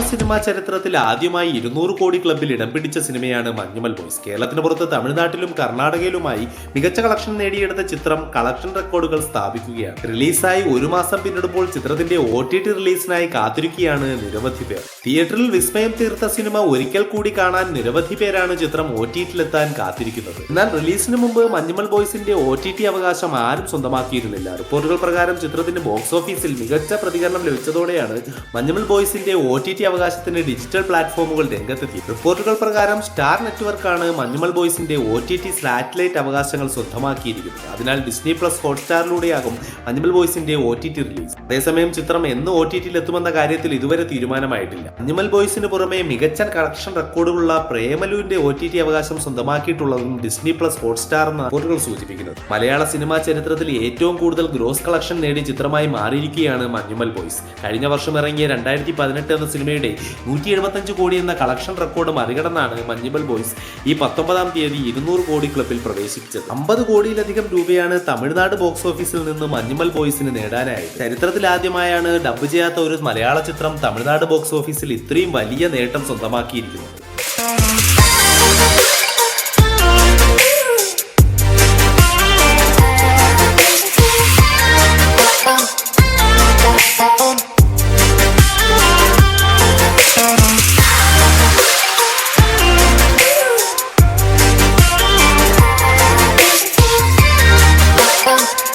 Cinema ചരിത്രത്തിൽ ആദ്യമായി ഇരുന്നൂറ് കോടി ക്ലബിൽ ഇടം പിടിച്ച സിനിമയാണ് മഞ്ഞുമൽ ബോയ്സ്. കേരളത്തിന് പുറത്ത് തമിഴ്നാട്ടിലും കർണാടകയിലുമായി മികച്ച കളക്ഷൻ നേടിയെടുത്ത ചിത്രം കളക്ഷൻ റെക്കോർഡുകൾ സ്ഥാപിക്കുകയാണ്. റിലീസായി ഒരു മാസം പിന്നിടുമ്പോൾ ചിത്രത്തിന്റെ ഒ ടി ടി റിലീസിനായി കാത്തിരിക്കുകയാണ് നിരവധി പേർ. തിയേറ്ററിൽ വിസ്മയം തീർത്ത സിനിമ ഒരിക്കൽ കൂടി കാണാൻ നിരവധി പേരാണ് ചിത്രം ഒ ടി ടിയിലെത്താൻ കാത്തിരിക്കുന്നത്. എന്നാൽ റിലീസിന് മുമ്പ് മഞ്ഞുമൽ ബോയ്സിന്റെ ഒ ടി ടി അവകാശം ആരും സ്വന്തമാക്കിയിരുന്നില്ല. റിപ്പോർട്ടുകൾ പ്രകാരം ചിത്രത്തിന് ബോക്സ് ഓഫീസിൽ മികച്ച പ്രതികരണം ലഭിച്ചതോടെയാണ് മഞ്ഞുമൽ ബോയ്സിന്റെ ഒ ടി അവകാശത്തിന് ഡിജിറ്റൽ പ്ലാറ്റ്ഫോമുകൾ രംഗത്തെത്തി. റിപ്പോർട്ടുകൾ പ്രകാരം സ്റ്റാർ നെറ്റ്വർക്കാണ് മഞ്ഞുമൽ ബോയ്സിന്റെ ഒ ടി ടി സാറ്റലൈറ്റ് അവകാശങ്ങൾ സ്വന്തമാക്കിയിരിക്കുന്നത്. അതിനാൽ ഡിസ്നി പ്ലസ് ഹോട്ട്സ്റ്റാറിലൂടെയാകും മഞ്ഞുമൽ ബോയ്സിന്റെ ഒ ടി ടി റിലീസ് അതേസമയം ചിത്രം എന്ന് ഒ ടി ടിയിൽ എത്തുമെന്ന കാര്യത്തിൽ ഇതുവരെ തീരുമാനമായിട്ടില്ല. മഞ്ഞുമൽ ബോയ്സിന് പുറമെ മികച്ച കളക്ഷൻ റെക്കോർഡുകളുള്ള പ്രേമലുവിന്റെ ഒ ടി ടി അവകാശം സ്വന്തമാക്കിയിട്ടുള്ളതും ഡിസ്നി പ്ലസ് ഹോട്ട്സ്റ്റാർ എന്ന റിപ്പോർട്ടുകൾ സൂചിപ്പിക്കുന്നത്. മലയാള സിനിമാ ചരിത്രത്തിൽ ഏറ്റവും കൂടുതൽ ഗ്രോസ് കളക്ഷൻ നേടിയ ചിത്രമായി മാറിയിരിക്കുകയാണ് മഞ്ഞുമൽ ബോയ്സ് കഴിഞ്ഞ വർഷം ഇറങ്ങിയ രണ്ടായിരത്തി പതിനെട്ട് എന്ന സിനിമയുടെ നൂറ്റി എഴുപത്തഞ്ച് കോടി എന്ന കളക്ഷൻ റെക്കോർഡ് മറികടന്നാണ് മഞ്ഞുമൽ ബോയ്സ് ഈ പത്തൊമ്പതാം തീയതി ഇരുന്നൂറ് കോടി ക്ലബിൽ പ്രവേശിച്ചത് അമ്പത് കോടിയിലധികം രൂപയാണ് തമിഴ്നാട് ബോക്സ് ഓഫീസിൽ നിന്ന് മഞ്ഞുമൽ ബോയ്സിന് നേടാനായി ചരിത്രത്തിൽ ആദ്യമായാണ് ഡബ് ചെയ്യാത്ത ഒരു മലയാള ചിത്രം തമിഴ്നാട് ബോക്സ് ഓഫീസിൽ ഇത്രയും വലിയ നേട്ടം സ്വന്തമാക്കിയിരിക്കുന്നത്.